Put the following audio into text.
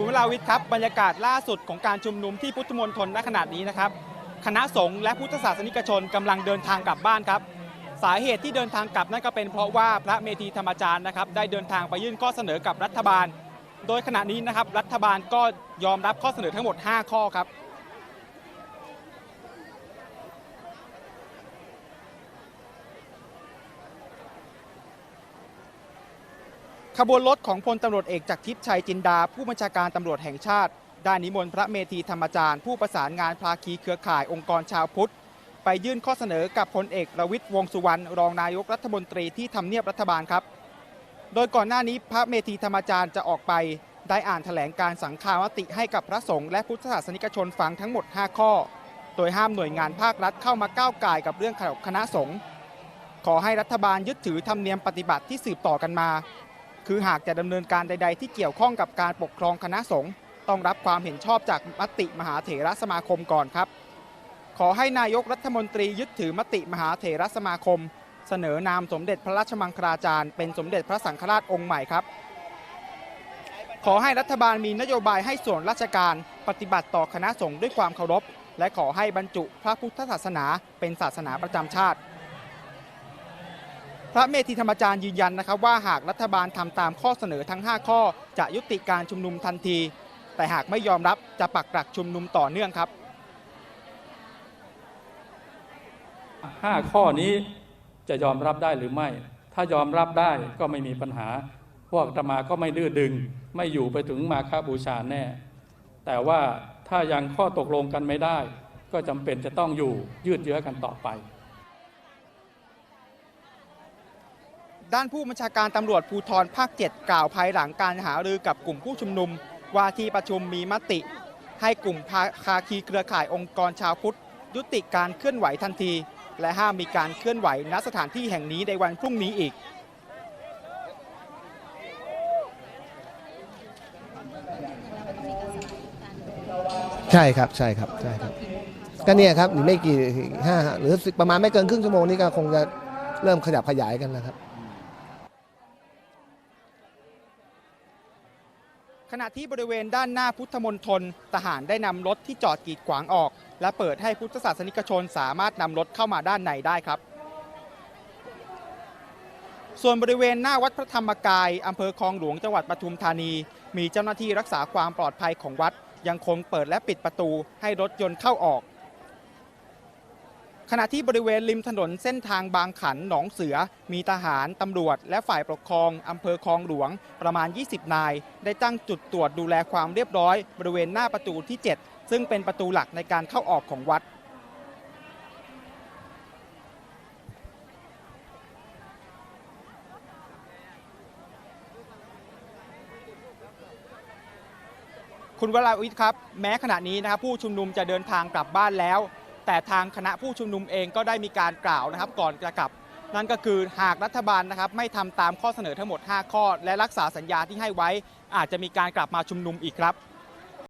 คุณวราวิทย์ครับบรรยากาศล่าสุดของการชุมนุมที่พุทธมณฑลณขณะนี้นะครับคณะสงฆ์และพุทธศาสนิกชนกำลังเดินทางกลับบ้านครับ สาเหตุที่เดินทางกลับนั่นก็เป็นเพราะว่าพระเมธีธรรมจารย์นะครับได้เดินทางไปยื่นข้อเสนอกับรัฐบาล โดยขณะนี้นะครับรัฐบาลก็ยอมรับข้อเสนอทั้งหมด 5 ข้อครับ ขบวนรถของพลตำรวจเอกจากทิพย์ชัยจินดา ผู้บัญชาการตำรวจแห่งชาติ ได้นิมนต์พระเมธีธรรมจารย์ ผู้ประสานงานภาคีเครือข่ายองค์กรชาวพุทธ ไปยื่นข้อเสนอกับพลเอกประวิตยวงสุวรรณรองนายกรัฐมนตรีที่ทำเนียบรัฐบาลครับ โดยก่อนหน้านี้พระเมธีธรรมจารย์จะออกไป ได้อ่านแถลงการสังฆามติให้กับพระสงฆ์และพุทธศาสนิกชนฟังทั้งหมด 5 ข้อ โดยห้ามหน่วยงานภาครัฐเข้ามาก้าวไก่กับเรื่องของคณะสงฆ์ขอให้รัฐบาลยึดถือธรรมเนียมปฏิบัติที่สืบต่อกันมา คือหากจะดำเนินการใด ๆ ที่เกี่ยวข้องกับการปกครองคณะสงฆ์ต้องรับความเห็นชอบจากมติมหาเถรสมาคมก่อนครับ ขอให้นายกรัฐมนตรียึดถือมติมหาเถรสมาคม เสนอนามสมเด็จพระราชมังคลาจารย์เป็นสมเด็จพระสังฆราชองค์ใหม่ครับ ขอให้รัฐบาลมีนโยบายให้ส่วนราชการปฏิบัติต่อคณะสงฆ์ด้วยความเคารพ และขอให้บรรจุพระพุทธศาสนาเป็นศาสนาประจำชาติ ระเมธีธรรมจารย์ยืนยันนะครับว่าหากรัฐบาลทำตามข้อเสนอทั้ง 5 ข้อ จะยุติการชุมนุมทันที แต่หากไม่ยอมรับจะปักหลักชุมนุมต่อเนื่องครับห้าข้อนี้จะยอมรับได้หรือไม่ ถ้ายอมรับได้ก็ไม่มีปัญหา พวกอาตมาก็ไม่ดื้อดึง ไม่อยู่ไปถึงมาคาบูชาแน่ แต่ว่าถ้ายังข้อตกลงกันไม่ได้ ก็จำเป็นจะต้องอยู่ยืดเยื้อกันต่อไป ด้านผู้บัญชาการตำรวจภูธรภาค 7 กล่าวภายหลังการหารือกับกลุ่มผู้ชุมนุม ว่าที่ประชุมมีมติ ให้กลุ่มภาคาคีเครือข่ายองค์กรชาวพุทธ ยุติการเคลื่อนไหวทันที และห้ามมีการเคลื่อนไหวณสถานที่แห่งนี้ในวันพรุ่งนี้อีกใช่ครับใช่ครับใช่ครับก็เนี่ยครับอีกไม่กี่ห้าหรือประมาณไม่เกินครึ่งชั่วโมงนี้ก็คงจะเริ่มขยับขยายกันนะครับ ขณะที่บริเวณด้านหน้าพุทธมณฑลทหารได้นำรถที่จอดกีดขวางออก และเปิดให้พุทธศาสนิกชนสามารถนำรถเข้ามาด้านในได้ครับ ส่วนบริเวณหน้าวัดพระธรรมกายอำเภอคลองหลวงจังหวัดปทุมธานี มีเจ้าหน้าที่รักษาความปลอดภัยของวัด ยังคงเปิดและปิดประตูให้รถยนต์เข้าออก ขณะที่บริเวณริมถนนเส้นทางบางขันหนองเสือ มีทหาร ตำรวจ และฝ่ายปกครองอำเภอคลองหลวง ประมาณ 20 นาย ได้ตั้งจุดตรวจดูแลความเรียบร้อย บริเวณหน้าประตูที่ 7 ซึ่งเป็นประตูหลักในการเข้าออกของวัด คุณวราวิทย์ครับ แม้ขณะนี้นะครับผู้ชุมนุมจะเดินทางกลับบ้านแล้ว แต่ทางคณะผู้ชุมนุมเองก็ได้มีการกล่าวนะครับ ก่อนจะกลับ นั่นก็คือหากรัฐบาลนะครับไม่ทำตามข้อเสนอทั้งหมด 5 ข้อ และรักษาสัญญาที่ให้ไว้ อาจจะมีการกลับมาชุมนุมอีกครับ